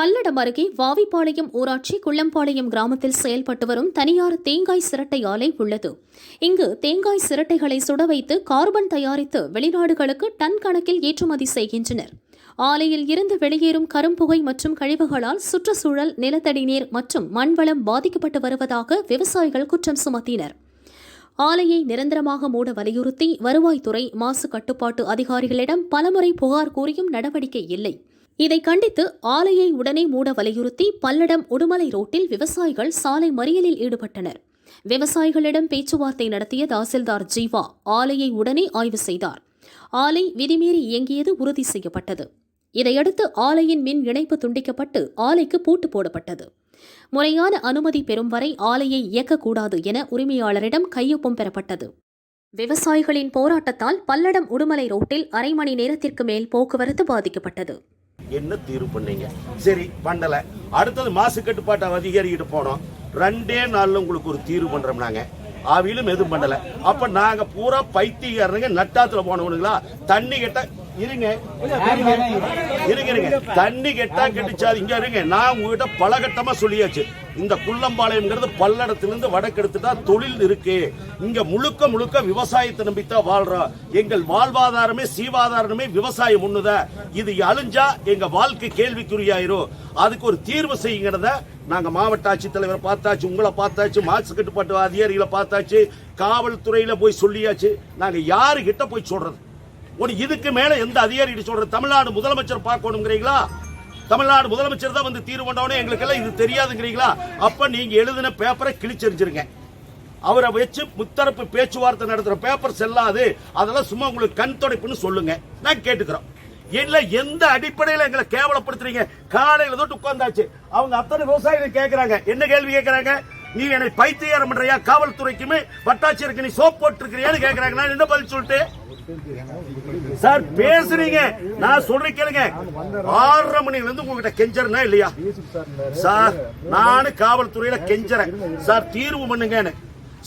பல்லடம் அருகே வாவிப்பாளையம் ஊராட்சி குள்ளம்பாளையம் கிராமத்தில் செயல்பட்டு வரும் தனியார் தேங்காய் சிரட்டை ஆலை உள்ளது. இங்கு தேங்காய் சிரட்டைகளை சுட வைத்து கார்பன் தயாரித்து வெளிநாடுகளுக்கு டன் கணக்கில் ஏற்றுமதி செய்கின்றனர். ஆலையில் இருந்து வெளியேறும் கரும்புகை மற்றும் கழிவுகளால் சுற்றுச்சூழல் நிலத்தடி நீர் மற்றும் மண்வளம் பாதிக்கப்பட்டு வருவதாக விவசாயிகள் குற்றம் சுமத்தினர். ஆலையை நிரந்தரமாக மூட வலியுறுத்தி வருவாய்த்துறை மாசு கட்டுப்பாட்டு அதிகாரிகளிடம் பலமுறை புகார் கூறியும் நடவடிக்கை இல்லை. இதை கண்டித்து ஆலையை உடனே மூட வலியுறுத்தி பல்லடம் உடுமலை ரோட்டில் விவசாயிகள் சாலை மறியலில் ஈடுபட்டனர். விவசாயிகளிடம் பேச்சுவார்த்தை நடத்திய தாசில்தார் ஜீவா ஆலையை உடனே ஆய்வு செய்தார். ஆலை விதிமீறி இயங்கியது உறுதி செய்யப்பட்டது. இதையடுத்து ஆலையின் மின் இணைப்பு துண்டிக்கப்பட்டு ஆலைக்கு பூட்டு போடப்பட்டது. முறையான அனுமதி பெறும் வரை ஆலையை இயக்கக்கூடாது என உரிமையாளரிடம் கையொப்பம் பெறப்பட்டது. விவசாயிகளின் போராட்டத்தால் பல்லடம் உடுமலை ரோட்டில் அரை மணி நேரத்திற்கு மேல் போக்குவரத்து பாதிக்கப்பட்டது. என்ன தீர்வு பண்ணீங்க? சரி பண்ணல. அடுத்தது மாசு கட்டுப்பாட்டை அதிகாரிகிட்ட போனோம். ரெண்டே நாளில் உங்களுக்கு ஒரு தீர்வு பண்ணுறோம் நாங்கள் அவிலும் எதுவும் பண்ணல. அப்ப நாங்க பூரா பைத்தியக்காரங்க நட்டாத்துல போனவனுங்களா? தண்ணி கிட்ட இருங்க. இருங்க, இருங்க தண்ணி கெட்டா கெட்டுச்சாது. இங்க இருங்க. நான் உங்ககிட்ட பலகட்டமா சொல்லியாச்சு. இந்த குள்ளம்பாளையம்ங்கிறது பல்லடத்திலிருந்து வடக்கெடுத்துட்டா தொழில் இருக்கு. இங்க முழுக்க முழுக்க விவசாயத்தை நம்பித்தான் வாழ்றோம் எங்கள் வாழ்வாதாரமே சீவாதாரமே விவசாயம் ஒண்ணுத. இது அழிஞ்சா எங்க வாழ்க்கை கேள்விக்குறியாயிரும். அதுக்கு ஒரு தீர்வு செய்யுங்கிறத நாங்க மாவட்ட ஆட்சித்தலைவரை பார்த்தாச்சு உங்களை பார்த்தாச்சு மாசு கட்டுப்பாட்டு அதிகாரிகளை பார்த்தாச்சு காவல்துறையில போய் சொல்லியாச்சு. நாங்க யாரு கிட்ட போய் சொல்றது? ஒரு இதுக்கு மேல எந்த அதிகாரி சொல்ற தமிழ்நாடு முதலமைச்சர் பார்க்கணுங்கிறீங்களா? தமிழ்நாடு முதலமைச்சர் தான் வந்து தீர்வு கொண்டவனே எங்களுக்கு எல்லாம் இது தெரியாதுங்கிறீங்களா? அப்ப நீங்க எழுதின பேப்பரை கிழிச்செறிஞ்சிருங்க அவரை வச்சு முத்தரப்பு பேச்சுவார்த்தை நடத்துற பேப்பர் செல்லாது. அதெல்லாம் சும்மா உங்களுக்கு கண் துடைப்புன்னு சொல்லுங்க. நான் கேட்டுக்கிறோம். இல்ல எந்த அடிப்படையில எங்களை கேவலப்படுத்துறீங்க? காலையில தொட்டு உட்கார்ந்தாச்சு. அவங்க அத்தனை விவசாயிகள் கேட்கிறாங்க என்ன கேள்வி கேட்கிறாங்க நீ என்னை பைத்தியாரம் பண்றியா? காவல்துறைக்குமே வட்டாட்சியருக்கு நீ சோப் போட்டிருக்கிறியான்னு கேக்குறாங்க. நான் என்ன பதில் சொல்லிட்டு சார் பேசுறீங்க. நான் சொல்றேன் கேளுங்க. ஆறரை மணில இருந்து உங்ககிட்ட கெஞ்சறனா இல்லையா? சார் நானு காவல்துறையில கெஞ்சறேன். சார் தீர்வு பண்ணுங்கன்னு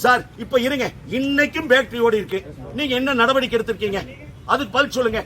சார் இப்ப இருங்க. இன்னைக்கும் பேட்டரி ஓடி இருக்கு. நீங்க என்ன நடவடிக்கை எடுத்திருக்கீங்க? அதுக்கு பதில் சொல்லுங்க.